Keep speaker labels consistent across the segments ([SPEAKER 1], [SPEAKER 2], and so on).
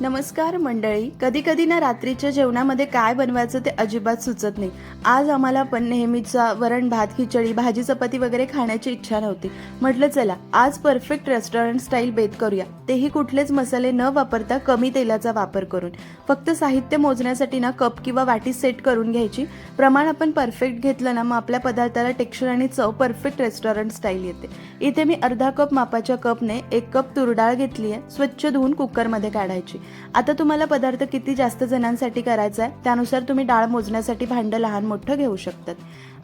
[SPEAKER 1] नमस्कार मंडळी. कधी कधी ना रात्रीच्या जेवणामध्ये काय बनवायचं ते अजिबात सुचत नाही. आज आम्हाला पण नेहमीचा वरण भात खिचडी भाजी चपाती वगैरे खाण्याची इच्छा नव्हती. म्हटलं चला आज परफेक्ट रेस्टॉरंट स्टाईल बेत करूया. तेही कुठलेच मसाले न वापरता कमी तेलाचा वापर करून. फक्त साहित्य मोजण्यासाठी ना कप किंवा वाटी सेट करून घ्यायची. प्रमाण आपण परफेक्ट घेतलं ना मग आपल्या पदार्थाला टेक्स्चर आणि चव परफेक्ट रेस्टॉरंट स्टाईल येते. इथे मी अर्धा कप मापाच्या कपने एक कप तुरडाळ घेतली आहे स्वच्छ धुवून कुकरमध्ये काढायची. आता तुम्हाला पदार्थ किती जास्त जणांसाठी करायचा आहे त्यानुसार तुम्ही डाळ मोजण्यासाठी भांडं लहान मोठं घेऊ शकतात.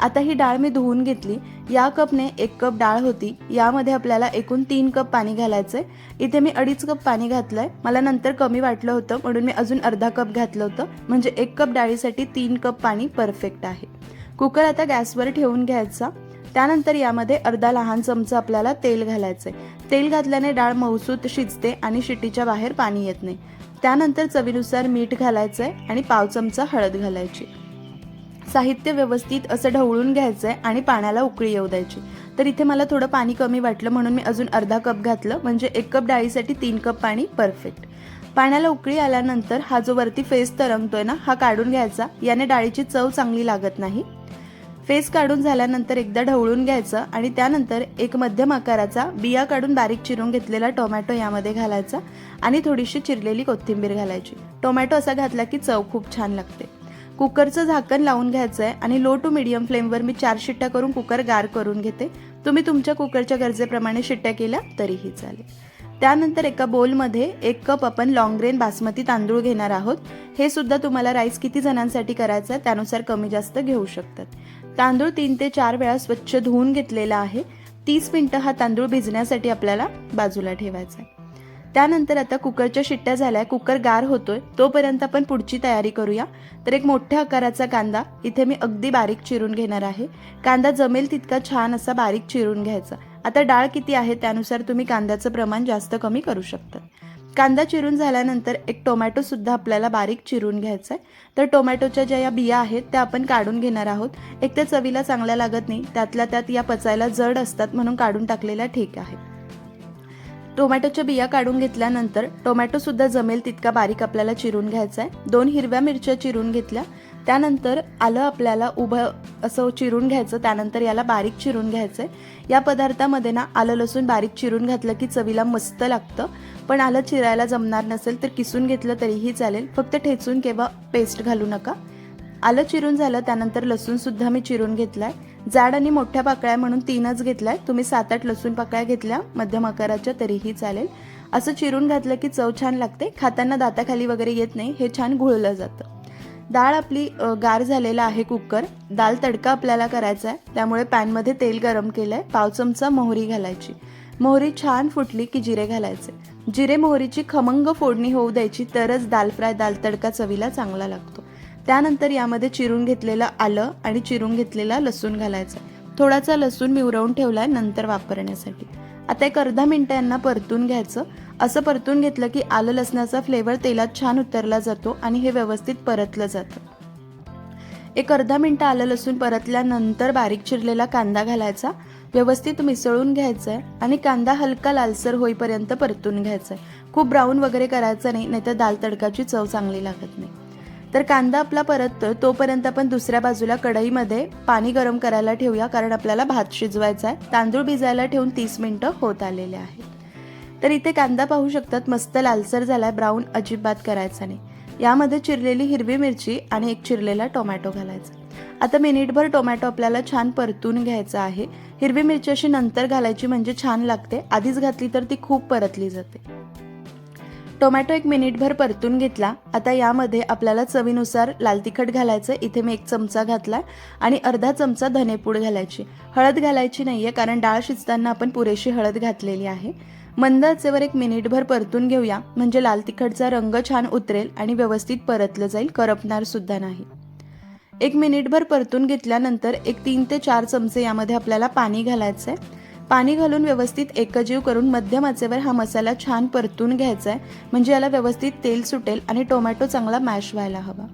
[SPEAKER 1] आता ही डाळ मी धुवून घेतली. या कपने एक कप डाळ होती. यामध्ये आपल्याला एकूण तीन कप पाणी घालायचं आहे इथे मी अडीच कप पाणी घातलं आहे मला नंतर कमी वाटलं होतं म्हणून मी अजून अर्धा कप घातलं होतं. म्हणजे एक कप डाळीसाठी तीन कप पाणी परफेक्ट आहे. कुकर आता गॅसवर ठेवून घ्यायचा. त्यानंतर यामध्ये अर्धा लहान चमचा आपल्याला तेल घालायचं आहे तेल घातल्याने डाळ मऊसूत शिजते आणि शिटीच्या बाहेर पाणी येत नाही. त्यानंतर चवीनुसार मीठ घालायचं आहे आणि पाव चमचा हळद घालायची. साहित्य व्यवस्थित असं ढवळून घ्यायचं आहे आणि पाण्याला उकळी येऊ द्यायची. तर इथे मला थोडं पाणी कमी वाटलं म्हणून मी अजून अर्धा कप घातलं. म्हणजे एक कप डाळीसाठी तीन कप पाणी परफेक्ट पाण्याला उकळी आल्यानंतर हा जो वरती फेस तरंगतोय ना हा काढून घ्यायचा. याने डाळीची चव चांगली लागत नाही. फेस काढून झाल्यानंतर एकदा ढवळून घ्यायचं आणि त्यानंतर एक मध्यम आकाराचा बिया काढून बारीक चिरून घेतलेला टोमॅटो यामध्ये घालायचा आणि थोडीशी चिरलेली कोथिंबीर घालायची. टोमॅटो असा घातला की चव खूप छान लागते. कुकरचं झाकण लावून घ्यायचं आहे आणि लो टू मिडियम फ्लेमवर मी चार शिट्ट्या करून कुकर गार करून घेते. तुम्ही तुमच्या कुकरच्या गरजेप्रमाणे शिट्ट्या केल्या तरीही चालेल. त्यानंतर एका बोलमध्ये एक कप आपण लॉंग ग्रेन बासमती तांदूळ घेणार आहोत. हे सुद्धा तुम्हाला राईस किती जणांसाठी करायचं आहे त्यानुसार कमी जास्त घेऊ शकतात. तांदूळ तीन ते चार वेळा स्वच्छ धुवून घेतलेला आहे. तीस मिनटं हा तांदूळ भिजण्यासाठी आपल्याला बाजूला ठेवायचा आहे. त्यानंतर आता कुकरच्या शिट्ट्या झाल्या. कुकर गार होतोय. तोपर्यंत आपण पुढची तयारी करूया. तर एक मोठ्या आकाराचा कांदा. इथे मी अगदी बारीक चिरून घेणार आहे. कांदा जमेल तितका छान असा बारीक चिरून घ्यायचा. आता डाळ किती आहे त्यानुसार तुम्ही कांद्याचं प्रमाण जास्त कमी करू शकता. कांदा चिरून झाल्यानंतर एक टोमॅटोसुद्धा आपल्याला बारीक चिरून घ्यायचा आहे तर टोमॅटोच्या ज्या या बिया आहेत त्या आपण काढून घेणार आहोत. एक तर चवीला चांगल्या लागत नाही त्यातल्या त्यात या पचायला जड असतात म्हणून काढून टाकलेल्या ठीक आहे टोमॅटोच्या बिया काढून घेतल्यानंतर टोमॅटोसुद्धा जमेल तितका बारीक आपल्याला चिरून घ्यायचा आहे दोन हिरव्या मिरच्या चिरून घेतल्या. त्यानंतर आलं आपल्याला उभं असं चिरून घ्यायचं त्यानंतर याला बारीक चिरून घ्यायचं आहे या पदार्थामध्ये ना आलं लसूण बारीक चिरून घातलं की चवीला मस्त लागतं. पण आलं चिरायला जमणार नसेल तर किसून घेतलं तरीही चालेल. फक्त ठेचून किंवा पेस्ट घालू नका. आलं चिरून झालं त्यानंतर लसूणसुद्धा मी चिरून घेतलाय. जाड आणि मोठ्या पाकळ्या म्हणून तीनच घेतलाय. तुम्ही सात आठ लसूण पाकळ्या घेतल्या मध्यम आकाराच्या तरीही चालेल. असं चिरून घातलं की चव छान लागते. खाताना दाताखाली वगैरे येत नाही. हे छान घुळलं जातं. डाळ आपली गार झालेला आहे कुकर. दाल तडका आपल्याला करायचा आहे. त्यामुळे पॅनमध्ये तेल गरम केलंय. पाव चमचा मोहरी घालायची. मोहरी छान फुटली की जिरे घालायचे. जिरे मोहरीची खमंग फोडणी होऊ द्यायची तरच दाल फ्राय दाल तडका चवीला चांगला लागतो. त्यानंतर यामध्ये चिरून घेतलेलं आलं आणि चिरून घेतलेला लसूण घालायचा थोडासा लसूण मिवरवून ठेवला ठेवलाय नंतर वापरण्यासाठी. आता एक अर्धा मिनटं यांना परतून घ्यायचं. असं परतून घेतलं की आलं लसणाचा फ्लेवर तेलात छान उतरला जातो आणि हे व्यवस्थित परतलं जातं. एक अर्धा मिनटं आलं लसूण परतल्यानंतर बारीक चिरलेला कांदा घालायचा. व्यवस्थित मिसळून घ्यायचा आहे आणि कांदा हलका लालसर होईपर्यंत परतून घ्यायचा आहे खूप ब्राऊन वगैरे करायचं नाही नाहीतर दाल तडकाची चव चांगली लागत नाही. तर कांदा आपला परततोय तोपर्यंत आपण दुसऱ्या बाजूला कढईमध्ये पाणी गरम करायला ठेवूया कारण आपल्याला भात शिजवायचा आहे तांदूळ भिजायला ठेवून तीस मिनटं होत आलेले आहेत. तर इथे कांदा पाहू शकतात मस्त लालसर झालाय ब्राऊन अजिबात करायचा नाही. यामध्ये चिरलेली हिरवी मिरची आणि एक चिरलेला टोमॅटो घालायचा. आता मिनिटभर टोमॅटो आपल्याला छान परतून घ्यायचा आहे. हिरवी मिरची अशी नंतर घालायची म्हणजे छान लागते. आधीच घातली तर ती खूप परतली जाते. टोमॅटो एक मिनिटभर परतून घेतला. आता यामध्ये आपल्याला चवीनुसार लाल तिखट घालायचं. इथे मी एक चमचा घातला आणि अर्धा चमचा धनेपूड घालायची. हळद घालायची नाही आहे कारण डाळ शिजताना आपण पुरेशी हळद घातलेली आहे. मंद आचेवर एक मिनिटभर परतून घेऊया. म्हणजे लाल तिखटचा रंग छान उतरेल आणि व्यवस्थित परतलं जाईल. करपणार सुद्धा नाही. एक मिनिटभर परतून घेतल्यानंतर एक तीन ते चार चमचे यामध्ये आपल्याला पाणी घालायचं आहे पाणी घालून व्यवस्थित एकजीव करून मध्यम आचेवर हा मसाला छान परतून घ्यायचा आहे म्हणजे याला व्यवस्थित तेल सुटेल आणि टोमॅटो चांगला मॅश व्हायला हवा.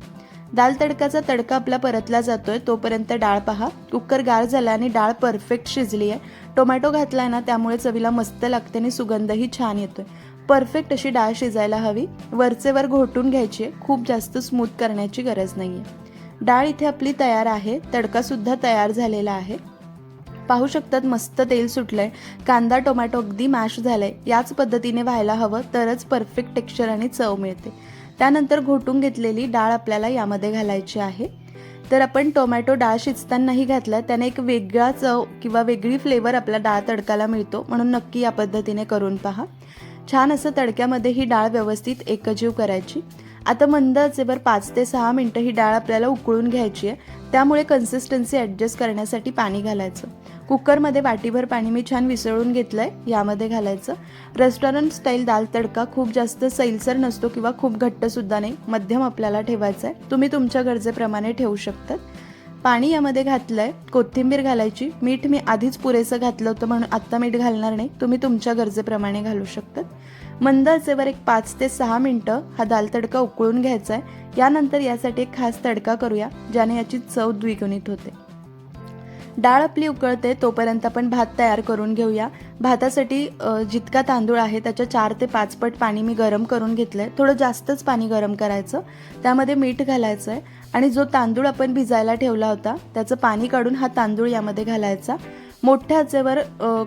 [SPEAKER 1] दाल तडकाचा तडका आपला परतला जातोय तोपर्यंत डाळ पहा. कुकर गार झाला आणि डाळ परफेक्ट शिजली आहे टोमॅटो घातलाय ना त्यामुळे चवीला मस्त लागते आणि सुगंधही छान येतोय. परफेक्ट अशी डाळ शिजायला हवी. वरचे वर घोटून घ्यायची आहे. खूप जास्त स्मूथ करण्याची गरज नाही आहे डाळ इथे आपली तयार आहे. तडकासुद्धा तयार झालेला आहे. पाहू शकतात मस्त तेल सुटलंय. कांदा टोमॅटो अगदी मॅश झालाय. याच पद्धतीने व्हायला हवं तरच परफेक्ट टेक्स्चर आणि चव मिळते. त्यानंतर घोटून घेतलेली डाळ आपल्याला यामध्ये घालायची आहे. तर आपण टोमॅटो डाळ शिजतानाही घातला त्याने एक वेगळा चव किंवा वेगळी फ्लेवर आपल्या डाळ तडकाला मिळतो. म्हणून नक्की या पद्धतीने करून पहा. छान असं तडक्यामध्ये ही डाळ व्यवस्थित एकजीव करायची. आता मंद आचेवर पाच ते सहा मिनटं ही डाळ आपल्याला उकळून घ्यायची आहे. त्यामुळे कन्सिस्टन्सी ॲडजस्ट करण्यासाठी पाणी घालायचं. कुकरमध्ये वाटीभर पाणी मी छान विसळून घेतलं आहे यामध्ये घालायचं. रेस्टॉरंट स्टाईल दाल तडका खूप जास्त सैलसर नसतो किंवा खूप घट्टसुद्धा नाही मध्यम आपल्याला ठेवायचं आहे तुम्ही तुमच्या गरजेप्रमाणे ठेवू शकतात. पाणी यामध्ये घातलं आहे कोथिंबीर घालायची. मीठ मी आधीच पुरेसं घातलं होतं म्हणून आत्ता मीठ घालणार नाही. तुम्ही तुमच्या गरजेप्रमाणे घालू शकतात. मंद आचेवर एक पाच ते सहा मिनटं हा दाल तडका उकळून घ्यायचा आहे यानंतर यासाठी एक खास तडका करूया ज्याने याची चव द्विगुणित होते. डाळ आपली उकळते तोपर्यंत आपण भात तयार करून घेऊया. भातासाठी जितका तांदूळ आहे त्याच्या चार ते पाच पट पाणी मी गरम करून घेतलं आहे थोडं जास्तच पाणी गरम करायचं. त्यामध्ये मीठ घालायचं आहे आणि जो तांदूळ आपण भिजायला ठेवला होता त्याचं पाणी काढून हा तांदूळ यामध्ये घालायचा. मोठ्या आचेवर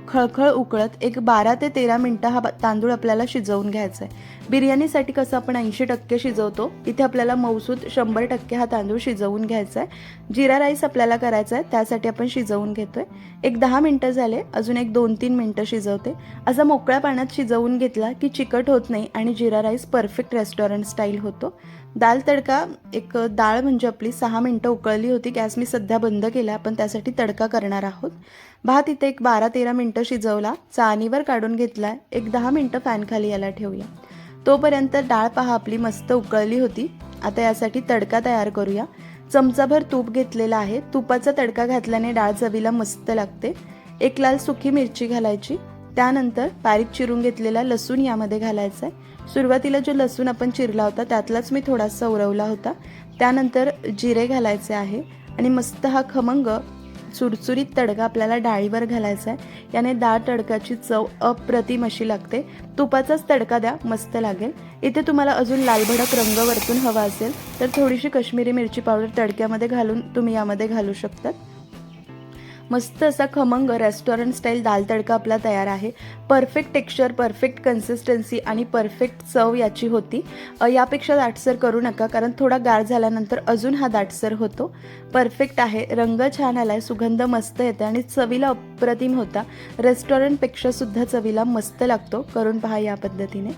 [SPEAKER 1] खळखळ उकळत एक बारा ते तेरा मिनटं हा तांदूळ आपल्याला शिजवून घ्यायचा आहे बिर्याणीसाठी कसं आपण ऐंशी टक्के शिजवतो इथे आपल्याला मौसूद शंभर टक्के हा तांदूळ शिजवून घ्यायचा आहे जिरा राईस आपल्याला करायचा आहे त्यासाठी आपण शिजवून घेतोय. एक दहा मिनटं झाले अजून एक दोन तीन मिनटं शिजवते. असा मोकळ्या पाण्यात शिजवून घेतला की चिकट होत नाही आणि jeera rice perfect restaurant style होतो. दाल तडका एक डाळ म्हणजे आपली सहा मिनटं उकळली होती गॅस मी सध्या बंद केला आपण त्यासाठी तडका करणार आहोत. भात इथे एक बारा तेरा मिनटं शिजवला चाळणीवर काढून घेतला एक दहा मिनटं फॅनखाली याला ठेवूया. तोपर्यंत डाळ पहा आपली मस्त उकळली होती. आता यासाठी तडका तयार करूया. चमचाभर तूप घेतलेला आहे. तुपाचा तडका घातल्याने डाळ चवीला मस्त लागते. एक लाल सुकी मिरची घालायची. त्यानंतर बारीक चिरून घेतलेला लसूण यामध्ये घालायचा आहे. सुरुवातीला जो लसूण आपण चिरला होता त्यातलाच मी थोडासा उरवला होता. त्यानंतर जिरे घालायचे आहे आणि मस्त हा खमंग चुरचुरीत तडका आपल्याला डाळीवर घालायचा आहे. याने डाळ तडकाची चव अप्रतिम अशी लागते. तुपाचाच तडका द्या मस्त लागेल. इथे तुम्हाला अजून लालभडक रंग वरतून हवा असेल तर थोडीशी कश्मीरी मिरची पावडर तडक्यामध्ये घालून तुम्ही यामध्ये घालू शकतात. मस्त असा खमंग रेस्टॉरंट स्टाईल दाल तडका आपला तयार आहे. परफेक्ट टेक्स्चर परफेक्ट कन्सिस्टन्सी आणि परफेक्ट चव याची होती. यापेक्षा दाटसर करू नका कारण थोडा गार झाल्यानंतर अजून हा दाटसर होतो. परफेक्ट आहे. रंग छान आलाय सुगंध मस्त येते आणि चवीला अप्रतिम होता. रेस्टॉरंटपेक्षा सुद्धा चवीला मस्त लागतो. करून पहा या पद्धतीने.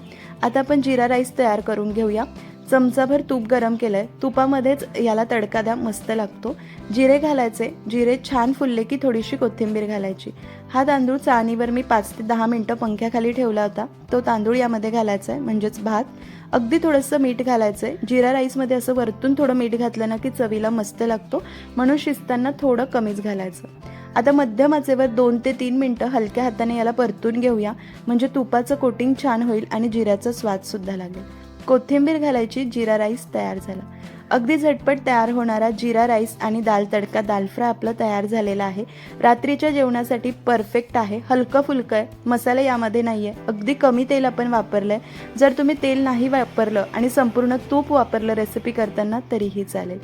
[SPEAKER 1] आता आपण जिरा राईस तयार करून घेऊया. चमचाभर तूप गरम केलं आहे तुपामध्येच याला तडका द्या मस्त लागतो. जिरे घालायचे. जिरे छान फुलले की थोडीशी कोथिंबीर घालायची. हा तांदूळ चाळणीवर मी पाच ते दहा मिनटं पंख्याखाली ठेवला होता. तो तांदूळ यामध्ये घालायचा आहे म्हणजेच भात. अगदी थोडंसं मीठ घालायचं आहे जिरा राईसमध्ये असं वरतून थोडं मीठ घातलं ना की चवीला मस्त लागतो. म्हणून शिजताना थोडं कमीच घालायचं. आता मध्यम आचेवर दोन ते तीन मिनटं हलक्या हाताने याला परतून घेऊया. म्हणजे तुपाचं कोटिंग छान होईल आणि जिऱ्याचा स्वादसुद्धा लागेल. कोथिंबीर घालायची जिरा राईस तयार झाला. अगदी झटपट तयार होणारा जिरा राईस आणि दाल तडका दाल फ्राय आपलं तयार झालेला आहे. रात्रीच्या जेवणासाठी परफेक्ट आहे. हलकं फुलकं आहे. मसाले यामध्ये नाही आहे अगदी कमी तेल आपण वापरलं आहे जर तुम्ही तेल नाही वापरलं आणि संपूर्ण तूप वापरलं रेसिपी करताना तरीही चालेल.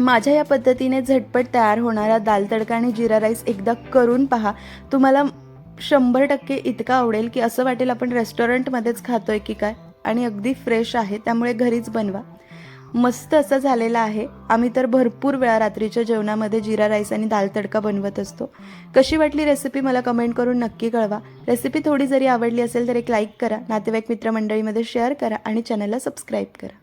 [SPEAKER 1] माझ्या या पद्धतीने झटपट तयार होणारा दाल तडका आणि जिरा राईस एकदा करून पहा. तुम्हाला शंभर टक्के इतका आवडेल की असं वाटेल आपण रेस्टॉरंटमध्येच खातोय की काय? आणि अगदी फ्रेश आहे त्यामुळे घरीच बनवा. मस्त असं झालेलं आहे. आम्ही तर भरपूर वेळा रात्रीच्या जेवणामध्ये जिरा राईस आणि दाल तडका बनवत असतो. कशी वाटली रेसिपी मला कमेंट करून नक्की कळवा. रेसिपी थोडी जरी आवडली असेल तर एक लाईक करा नातेवाईक मित्रमंडळीमध्ये शेअर करा आणि चॅनलला सबस्क्राईब करा.